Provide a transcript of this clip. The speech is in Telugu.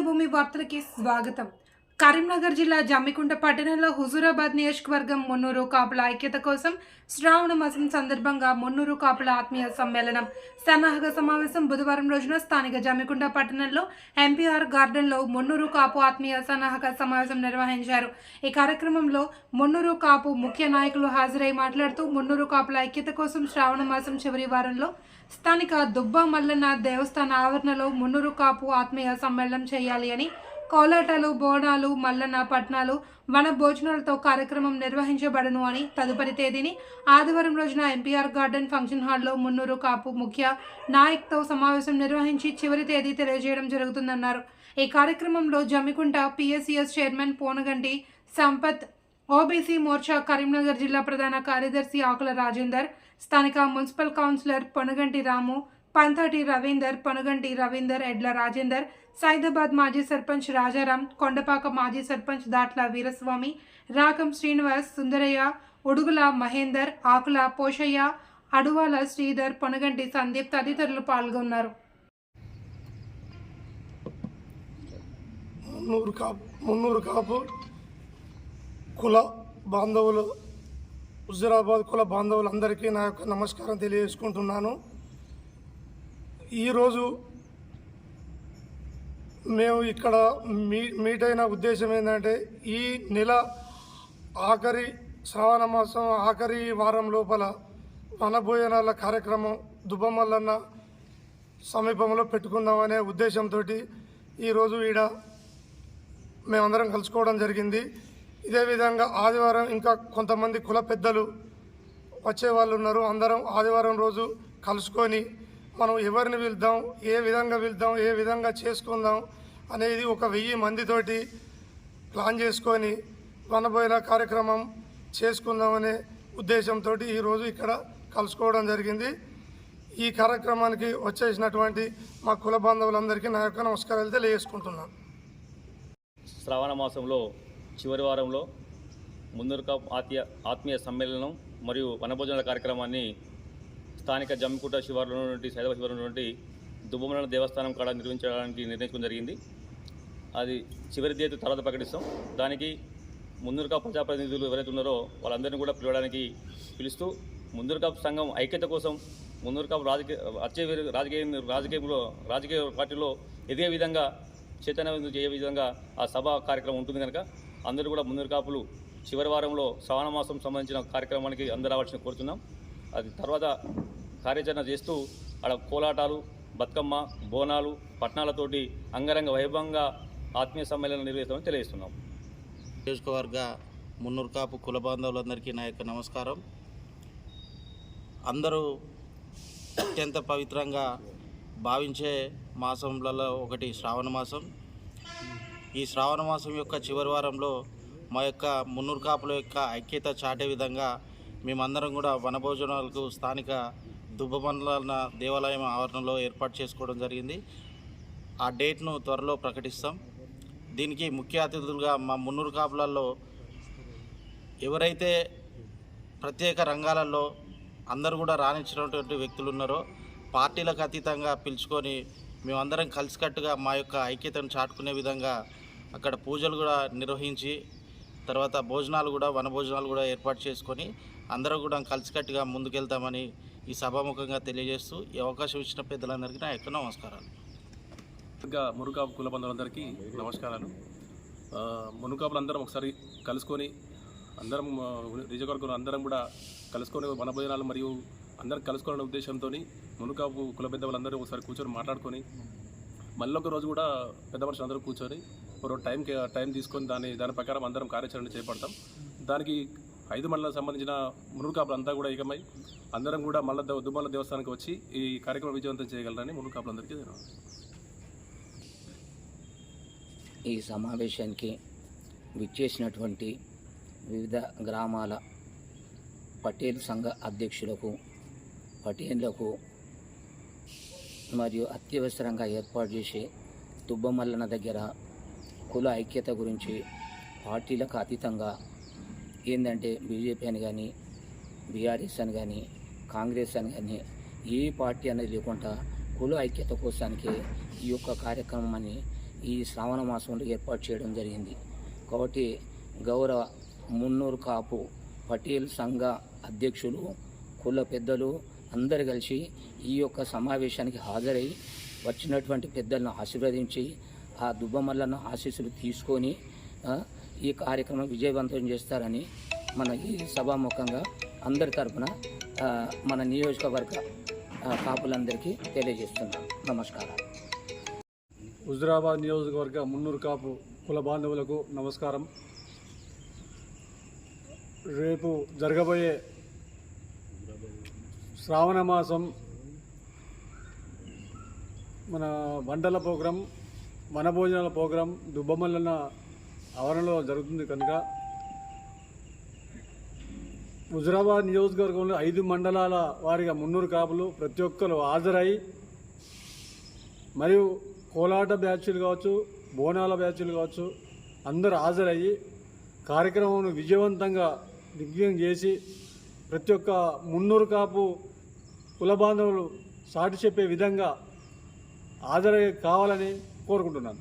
పుణ్యభూమి వార్తలకి స్వాగతం. కరీంనగర్ జిల్లా జమ్మికుంట పట్టణంలో హుజూరాబాద్ నియోజకవర్గం మున్నూరు కాపుల ఐక్యత కోసం శ్రావణ మాసం సందర్భంగా మున్నూరు కాపుల ఆత్మీయ సమ్మేళనం. సన్నాహక సమావేశం బుధవారం రోజున స్థానిక జమ్మికుంట పట్టణంలో ఎంపీఆర్ గార్డెన్లో మున్నూరు కాపు ఆత్మీయ సన్నాహక సమావేశం నిర్వహించారు. ఈ కార్యక్రమంలో మున్నూరు కాపు ముఖ్య నాయకులు హాజరై మాట్లాడుతూ మున్నూరు కాపుల ఐక్యత కోసం శ్రావణ మాసం చివరి వారంలో స్థానిక దుబ్బ మల్లన్న దేవస్థాన ఆవరణలో మున్నూరు కాపు ఆత్మీయ సమ్మేళనం చేయాలి అని కోలాటాలు బోనాలు మల్లన్న పట్నాలు వన భోజనాలతో కార్యక్రమం నిర్వహించబడను అని తదుపరి తేదీని ఆదివారం రోజున ఎంపీఆర్ గార్డెన్ ఫంక్షన్ హాల్లో మున్నూరు కాపు ముఖ్య నాయక్తో సమావేశం నిర్వహించి చివరి తేదీ తెలియజేయడం జరుగుతుందన్నారు. ఈ కార్యక్రమంలో Jammikunta PSCS chairman Ponaganti Sampath OBC Morcha Karimnagar జిల్లా ప్రధాన కార్యదర్శి ఆకుల రాజేందర్ స్థానిక మున్సిపల్ కౌన్సిలర్ పొనగంటి రాము పంతటి రవీందర్ పొనగంటి రవీందర్ ఎడ్ల రాజేందర్ సైదాబాద్ మాజీ సర్పంచ్ రాజారాం కొండపాక మాజీ సర్పంచ్ దాట్ల వీరస్వామి రాకం శ్రీనివాస్ సుందరయ్య ఉడుగుల మహేందర్ ఆకుల పోషయ్య అడువాల శ్రీధర్ పొనగంటి సందీప్ తదితరులు పాల్గొన్నారు. మున్నూరు కాపు మున్నూరు కాపు కుల బాంధవులు హుజరాబాద్ కుల బాంధవులందరికీ నా యొక్క నమస్కారం తెలియజేసుకుంటున్నాను. ఈరోజు మేము ఇక్కడ మీ మీట్ అయిన ఉద్దేశం ఏంటంటే ఈ నెల ఆఖరి శ్రావణ మాసం ఆఖరి వారం లోపల వనభోజనాల కార్యక్రమం దుబ్బమల్లన్న సమీపంలో పెట్టుకుందామనే ఉద్దేశంతో ఈరోజు ఈడ మేమందరం కలుసుకోవడం జరిగింది. ఇదే విధంగా ఆదివారం ఇంకా కొంతమంది కుల పెద్దలు వచ్చే వాళ్ళు ఉన్నారు. అందరం ఆదివారం రోజు కలుసుకొని మనం ఎవరిని పిలుద్దాం ఏ విధంగా పిలుద్దాం ఏ విధంగా చేసుకుందాం అనేది ఒక వెయ్యి మందితోటి ప్లాన్ చేసుకొని వనబోయిన కార్యక్రమం చేసుకుందామనే ఉద్దేశంతో ఈరోజు ఇక్కడ కలుసుకోవడం జరిగింది. ఈ కార్యక్రమానికి వచ్చేసినటువంటి మా కుల బాంధవులందరికీ నా యొక్క నమస్కారాలు తెలియజేసుకుంటున్నాను. శ్రావణ మాసంలో చివరి వారంలో ముందరుక ఆత్మీయ ఆత్మీయ సమ్మేళనం మరియు వనభోజనాల కార్యక్రమాన్ని స్థానిక జమ్మికుట శివారులో నుండి సైదాబాద్ శివారులో నుండి దుబ్బమల దేవస్థానం కాడ నిర్వహించడానికి నిర్ణయించడం జరిగింది. అది చివరి తేదీ తర్వాత ప్రకటిస్తాం. దానికి ముందురుగా ప్రజాప్రతినిధులు ఎవరైతే ఉన్నారో వాళ్ళందరినీ కూడా పిలవడానికి పిలుస్తూ ముందురుగా సంఘం ఐక్యత కోసం ముందురుగా రాజకీయ వచ్చే రాజకీయ రాజకీయంలో రాజకీయ పార్టీలో ఎదిగే విధంగా చైతన్యం చేయ విధంగా ఆ సభ కార్యక్రమం ఉంటుంది కనుక అందరూ కూడా ముందరు కాపులు చివరి వారంలో శ్రావణ మాసం సంబంధించిన కార్యక్రమానికి అందరూ రావాల్సిన కోరుతున్నాం. అది తర్వాత కార్యాచరణ చేస్తూ ఆడ కోలాటాలు బతుకమ్మ బోనాలు పట్నాలతోటి అంగరంగ వైభవంగా ఆత్మీయ సమ్మేళనం నిర్వహిస్తామని తెలియజేస్తున్నాం. నియోజకవర్గ మున్నూరు కాపు కుల బాంధవులందరికీ నా యొక్క నమస్కారం. అందరూ అత్యంత పవిత్రంగా భావించే మాసంలలో ఒకటి శ్రావణ మాసం. ఈ శ్రావణ మాసం యొక్క చివరి వారంలో మా యొక్క మున్నూరు కాపుల యొక్క ఐక్యత చాటే విధంగా మేమందరం కూడా వనభోజనాలకు స్థానిక దుబ్బమండల దేవాలయం ఆవరణలో ఏర్పాటు చేసుకోవడం జరిగింది. ఆ డేట్ను త్వరలో ప్రకటిస్తాం. దీనికి ముఖ్య అతిథులుగా మా మున్నూరు కాపులలో ఎవరైతే ప్రత్యేక రంగాలలో అందరూ కూడా రాణించినటువంటి వ్యక్తులు ఉన్నారో పార్టీలకు అతీతంగా పిలుచుకొని మేమందరం కలిసికట్టుగా మా యొక్క ఐక్యతను చాటుకునే విధంగా అక్కడ పూజలు కూడా నిర్వహించి తర్వాత భోజనాలు కూడా వనభోజనాలు కూడా ఏర్పాటు చేసుకొని అందరూ కూడా కలిసికట్టుగా ముందుకెళ్తామని ఈ సభాముఖంగా తెలియజేస్తూ ఈ అవకాశం ఇచ్చిన పెద్దలందరికీ నా యొక్క నమస్కారాలు. ఇంకా మునుకాపు కుల బంధువులందరికీ నమస్కారాలు. మునుకాపులు అందరం ఒకసారి కలుసుకొని అందరం ఆ, అందరం కూడా కలుసుకొని వనభోజనాలు మరియు అందరం కలుసుకోవాలనే ఉద్దేశంతో మునుకాపు కుల పెద్దవాళ్ళందరూ ఒకసారి కూర్చొని మాట్లాడుకొని మళ్ళీ ఒక రోజు కూడా పెద్ద మనుషులు అందరూ కూర్చొని ఒక టైం టైం తీసుకొని దాని దాని ప్రకారం అందరం కార్యాచరణ చేపడతాం. దానికి ఐదు మండలకు సంబంధించిన మునుకాపులు అంతా కూడా ఏకమై అందరం కూడా మల్ల దుమ్మల దేవస్థానానికి వచ్చి ఈ కార్యక్రమం విజయవంతం చేయగలరని మునుకాపులందరికీ ఈ సమావేశానికి విచ్చేసినటువంటి వివిధ గ్రామాల పటేల్ సంఘ అధ్యక్షులకు పటేన్లకు మరియు అత్యవసరంగా ఏర్పాటు చేసే దుబ్బమల్లన దగ్గర కుల ఐక్యత గురించి పార్టీలకు అతీతంగా ఏంటంటే బీజేపీ అని కానీ బీఆర్ఎస్ అని కానీ కాంగ్రెస్ అని కానీ ఏ పార్టీ అనేది లేకుండా కుల ఐక్యత కోసానికి ఈ యొక్క కార్యక్రమాన్ని ఈ శ్రావణ మాసంలో ఏర్పాటు చేయడం జరిగింది. కాబట్టి గౌరవ మున్నూరు కాపు పటేల్ సంఘ అధ్యక్షులు కుల పెద్దలు అందరు కలిసి ఈ యొక్క సమావేశానికి హాజరై వచ్చినటువంటి పెద్దలను ఆశీర్వదించి ఆ దుబ్బమల్లను ఆశీస్సులు తీసుకొని ఈ కార్యక్రమం విజయవంతం చేస్తారని మన ఈ సభాముఖంగా అందరి తరపున మన నియోజకవర్గ కాపులందరికీ తెలియజేస్తున్నాం. నమస్కారాలు హుజురాబాద్ నియోజకవర్గ మున్నూరు కాపు కుల బాంధవులకు నమస్కారం. రేపు జరగబోయే శ్రావణ మాసం మన వంటల ప్రోగ్రాం వనభోజనాల ప్రోగ్రాం దుబ్బమల్లన ఆవరణలో జరుగుతుంది కనుక హుజరాబాద్ నియోజకవర్గంలో ఐదు మండలాల వారిగా మున్నూరు కాపులు ప్రతి ఒక్కరు హాజరై మరియు కోలాట బ్యాచ్లు కావచ్చు బోనాల బ్యాచ్లు కావచ్చు అందరూ హాజరయ్యి కార్యక్రమం విజయవంతంగా దిగ్విజయం చేసి ప్రతి ఒక్క మున్నూరు కాపు కుల బాంధవులు సాటి చెప్పే విధంగా ఆదర కావాలని కోరుకుంటున్నాను.